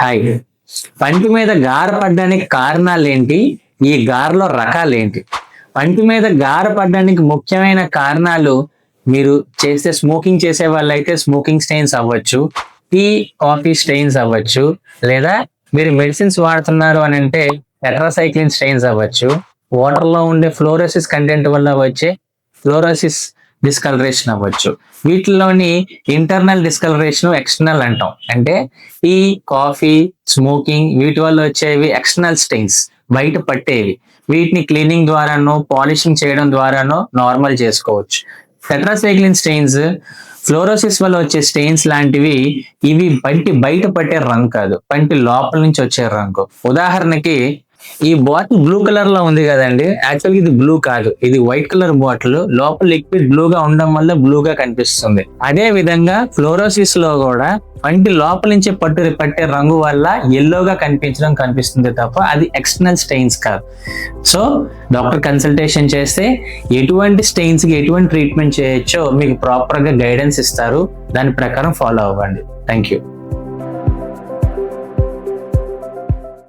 Hi పంటి మీద గార పడ్డానికి కారణాలు ఏంటి ఈ గారలో రకాలు ఏంటి పంటి మీద గార పడ్డానికి ముఖ్యమైన కారణాలు మీరు చేసే స్మోకింగ్ చేసే వాళ్ళైతే స్మోకింగ్ స్టెయిన్స్ అవ్వచ్చు టీ కాఫీ స్టెయిన్స్ అవ్వచ్చు లేదా మీరు మెడిసిన్స్ వాడుతున్నారు అని అంటే టెట్రాసైక్లిన్ స్టెయిన్స్ అవ్వచ్చు వాటర్లో ఉండే ఫ్లోరోసిస్ కంటెంట్ వల్ల వచ్చే ఫ్లోరోసిస్ డిస్కలరేషన్ అవ్వచ్చు. వీటిలోని ఇంటర్నల్ డిస్కలరేషన్ ఎక్స్టర్నల్ అంటాం. అంటే టీ కాఫీ స్మోకింగ్ వీటి వల్ల వచ్చేవి ఎక్స్టర్నల్ స్టెయిన్స్ బయట పట్టేవి. వీటిని క్లీనింగ్ ద్వారానో పాలిషింగ్ చేయడం ద్వారానో నార్మల్ చేసుకోవచ్చు. టెట్రాసైక్లిన్ స్టెయిన్స్ ఫ్లోరోసిస్ వల్ల వచ్చే స్టెయిన్స్ లాంటివి ఇవి పంటి బయట పట్టే రంగు కాదు. పంటి లోపల నుంచి వచ్చే రంగు. ఉదాహరణకి ఈ బాటిల్ బ్లూ కలర్లో ఉంది కదండి. యాక్చువల్ ఇది బ్లూ కాదు. ఇది వైట్ కలర్ బాటిల్. లోపల లిక్విడ్ బ్లూ గా ఉండడం వల్ల బ్లూ గా కనిపిస్తుంది. అదే విధంగా ఫ్లోరోసిస్లో కూడా వంటి లోపల నుంచి పట్టు పట్టే రంగు వల్ల ఎల్లోగా కనిపించడం కనిపిస్తుంది తప్ప అది ఎక్స్టర్నల్ స్టెయిన్స్ కాదు. సో డాక్టర్ కన్సల్టేషన్ చేస్తే ఎటువంటి స్టెయిన్స్కి ఎటువంటి ట్రీట్మెంట్ చేయొచ్చో మీకు ప్రాపర్గా గైడెన్స్ ఇస్తారు. దాని ప్రకారం ఫాలో అవ్వండి. Thank you